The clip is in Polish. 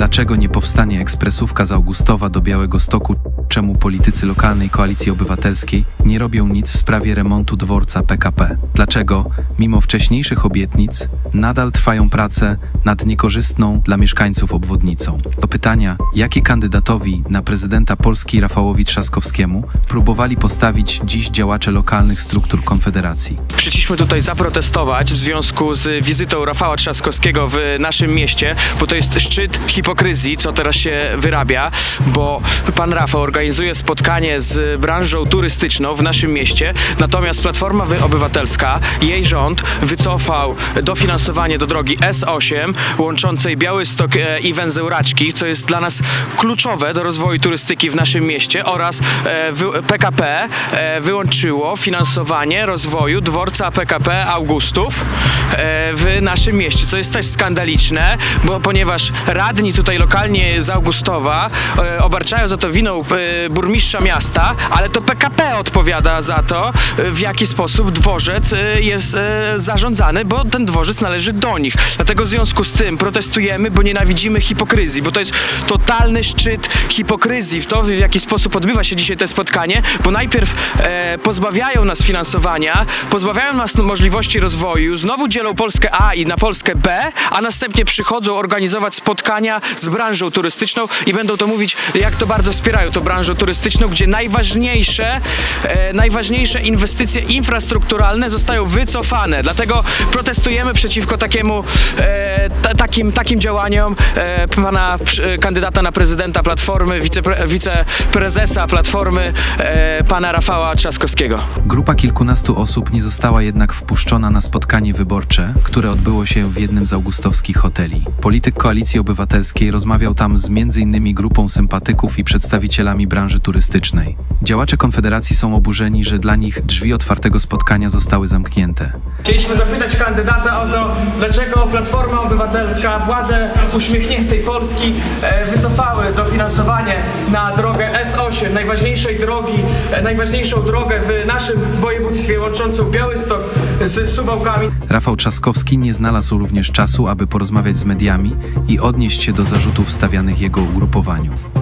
Dlaczego nie powstanie ekspresówka z Augustowa do Białego Stoku? Czemu politycy lokalnej koalicji obywatelskiej nie robią nic w sprawie remontu dworca PKP? Dlaczego, mimo wcześniejszych obietnic, nadal trwają prace nad niekorzystną dla mieszkańców obwodnicą? Do pytania, jakie kandydatowi na prezydenta Polski Rafałowi Trzaskowskiemu próbowali postawić dziś działacze lokalnych struktur Konfederacji. Przyszliśmy tutaj zaprotestować w związku z wizytą Rafała Trzaskowskiego w naszym mieście, bo to jest szczyt hipokryzji, co teraz się wyrabia, bo pan Rafał organizuje spotkanie z branżą turystyczną w naszym mieście, natomiast Platforma Obywatelska, jej rząd wycofał dofinansowanie do drogi S8 łączącej Białystok e, i Węzeł Raczki, co jest dla nas kluczowe do rozwoju turystyki w naszym mieście oraz e, PKP e, wyłączyło finansowanie rozwoju dworca PKP Augustów e, w naszym mieście, co jest też skandaliczne, bo ponieważ radni tutaj lokalnie z Augustowa e, obarczają za to winą e, burmistrza miasta, ale to PKP odpowiada za to, e, w jaki sposób dworzec e, jest zarządzany, bo ten dworzec należy do nich. Dlatego w związku z tym protestujemy, bo nienawidzimy hipokryzji, bo to jest totalny szczyt hipokryzji w to, w jaki sposób odbywa się dzisiaj to spotkanie, bo najpierw e, pozbawiają nas finansowania, pozbawiają nas możliwości rozwoju, znowu dzielą Polskę A i na Polskę B, a następnie przychodzą organizować spotkania z branżą turystyczną i będą to mówić, jak to bardzo wspierają tą branżę turystyczną, gdzie najważniejsze, e, najważniejsze inwestycje infrastrukturalne zostają wycofane. Dlatego protestujemy przeciwko takiemu, e, ta, takim, takim działaniom e, pana kandydata na prezydenta Platformy, wicepre, wiceprezesa Platformy, e, pana Rafała Trzaskowskiego. Grupa kilkunastu osób nie została jednak wpuszczona na spotkanie wyborcze, które odbyło się w jednym z augustowskich hoteli. Polityk Koalicji Obywatelskiej rozmawiał tam z m.in. grupą sympatyków i przedstawicielami branży turystycznej. Działacze Konfederacji są oburzeni, że dla nich drzwi otwartego spotkania zostały zamknięte. Chcieliśmy zapytać kandydata o to, dlaczego Platforma Obywatelska, władze uśmiechniętej Polski e, wycofały dofinansowanie na drogę S8, najważniejszej drogi, e, najważniejszą drogę w naszym województwie łączącą Białystok z Suwałkami. Rafał Trzaskowski nie znalazł również czasu, aby porozmawiać z mediami i odnieść się do zarzutów stawianych jego ugrupowaniu.